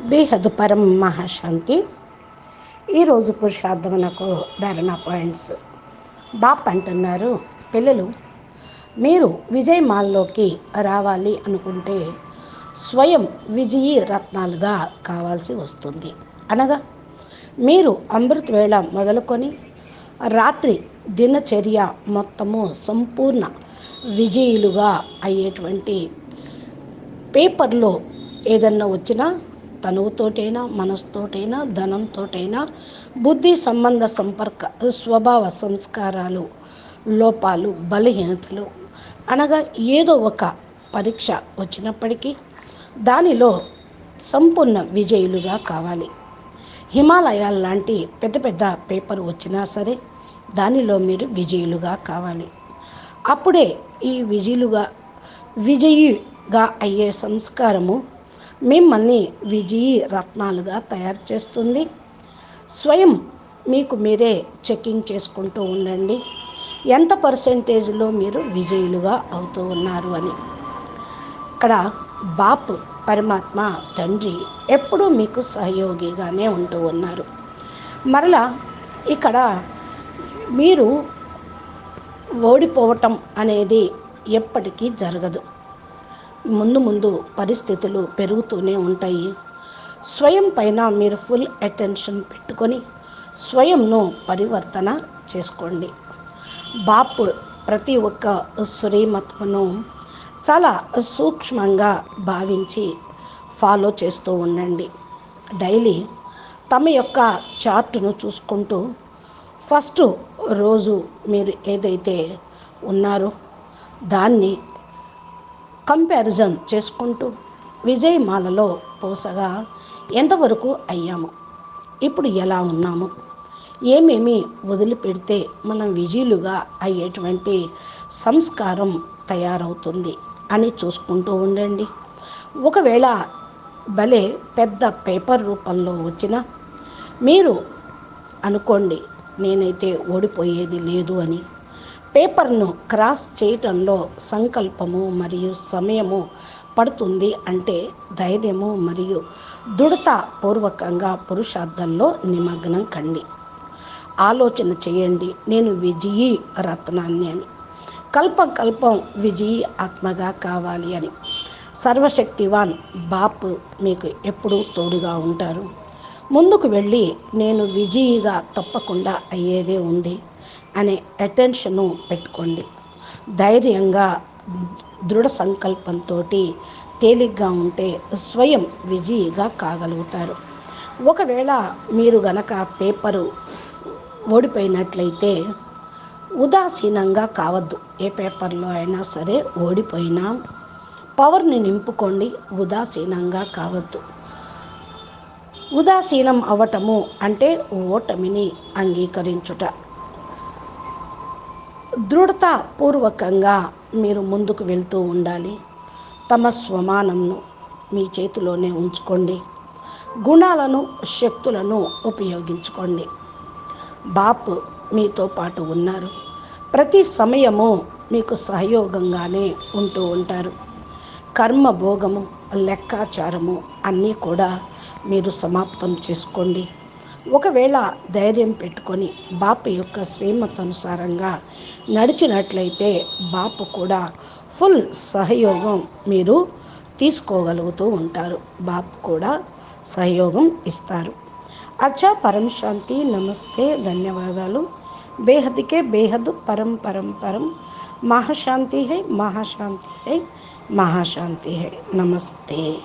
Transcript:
బేహద్ పరం మహాశాంతి ఈరోజు పురుషార్థమనకు ధారణ పాయింట్స్. బాప్ అంటున్నారు పిల్లలు మీరు విజయ్ మాల్లోకి రావాలి అనుకుంటే స్వయం విజయీ రత్నాలుగా కావాల్సి వస్తుంది. అనగా మీరు అమృత వేళ మొదలుకొని రాత్రి దినచర్య మొత్తము సంపూర్ణ విజయులుగా అయ్యేటువంటి పేపర్లో ఏదన్నా వచ్చినా తనువుతోటైనా మనసుతోటైనా ధనంతోటైనా బుద్ధి సంబంధ సంపర్క స్వభావ సంస్కారాలు లోపాలు బలహీనతలు అనగా ఏదో ఒక పరీక్ష వచ్చినప్పటికీ దానిలో సంపూర్ణ విజయులుగా కావాలి. హిమాలయాల లాంటి పెద్ద పెద్ద పేపర్ వచ్చినా సరే దానిలో మీరు విజయులుగా కావాలి. అప్పుడే ఈ విజయులుగా విజయిగా అయ్యే సంస్కారము మిమ్మల్ని విజయీ రత్నాలుగా తయారు చేస్తుంది. స్వయం మీకు మీరే చెక్కింగ్ చేసుకుంటూ ఉండండి. ఎంత పర్సెంటేజ్లో మీరు విజయులుగా అవుతూ ఉన్నారు అని. ఇక్కడ బాప్ పరమాత్మ తండ్రి ఎప్పుడూ మీకు సహయోగిగానే ఉంటూ ఉన్నారు. మరలా ఇక్కడ మీరు ఓడిపోవటం అనేది ఎప్పటికీ జరగదు. ముందు ముందు పరిస్థితులు పెరుగుతూనే ఉంటాయి. స్వయం పైన మీరు ఫుల్ అటెన్షన్ పెట్టుకొని స్వయంను పరివర్తన చేసుకోండి. బాప్ ప్రతి ఒక్క శ్రీమతమును చాలా సూక్ష్మంగా భావించి ఫాలో చేస్తూ ఉండండి. డైలీ తమ యొక్క చార్టును చూసుకుంటూ ఫస్ట్ రోజు మీరు ఏదైతే ఉన్నారో దాన్ని కంపారిజన్ చేసుకుంటూ విజయమాలలో పోసగా ఎంతవరకు అయ్యాము? ఇప్పుడు ఎలా ఉన్నాము? ఏమేమి వదిలిపెడితే మనం విజయులుగా అయ్యేటువంటి సంస్కారం తయారవుతుంది అని చూసుకుంటూ ఉండండి. ఒకవేళ భలే పెద్ద పేపర్ రూపంలో వచ్చిన మీరు అనుకోండి నేనైతే ఓడిపోయేది లేదు అని. పేపర్ను క్రాస్ చేయటంలో సంకల్పము మరియు సమయము పడుతుంది అంటే ధైర్యము మరియు దృఢత పూర్వకంగా పురుషార్థంలో నిమగ్నం కండి. ఆలోచన చేయండి నేను విజయీ రత్నాన్ని అని. కల్పం కల్పం విజయీ ఆత్మగా కావాలి అని. సర్వశక్తివాన్ బాపు మీకు ఎప్పుడూ తోడుగా ఉంటారు. ముందుకు వెళ్ళి నేను విజయిగా తప్పకుండా అయ్యేదే ఉంది. అనే అటెన్షను పెట్టుకోండి. ధైర్యంగా దృఢ సంకల్పంతో తేలిగ్గా ఉంటే స్వయం విజయిగా కాగలుగుతారు. ఒకవేళ మీరు గనక పేపరు ఓడిపోయినట్లయితే ఉదాసీనంగా కావద్దు. ఏ పేపర్లో అయినా సరే ఓడిపోయినా పవర్ని నింపుకోండి. ఉదాసీనంగా కావద్దు. ఉదాసీనం అవ్వటము అంటే ఓటమిని అంగీకరించుట. దృఢతపూర్వకంగా మీరు ముందుకు వెళ్తూ ఉండాలి. తమ స్వమానంను మీ చేతిలోనే ఉంచుకోండి. గుణాలను శక్తులను ఉపయోగించుకోండి. బాపు మీతో పాటు ఉన్నారు. ప్రతి సమయము మీకు సహయోగంగానే ఉంటూ ఉంటారు. కర్మ భోగము లెక్కాచారము అన్నీ కూడా మీరు సమాప్తం చేసుకోండి. ఒకవేళ ధైర్యం పెట్టుకొని బాపు యొక్క శ్రీమతనుసారంగా నడిచినట్లయితే బాపు కూడా ఫుల్ సహయోగం మీరు తీసుకోగలుగుతూ ఉంటారు. బాపు కూడా సహయోగం ఇస్తారు. అచ్చా పరం శాంతి నమస్తే ధన్యవాదాలు. బేహద్కే బేహద్ పరం పరం పరం. మహాశాంతి హై మహాశాంతి హై మహాశాంతి హై. నమస్తే.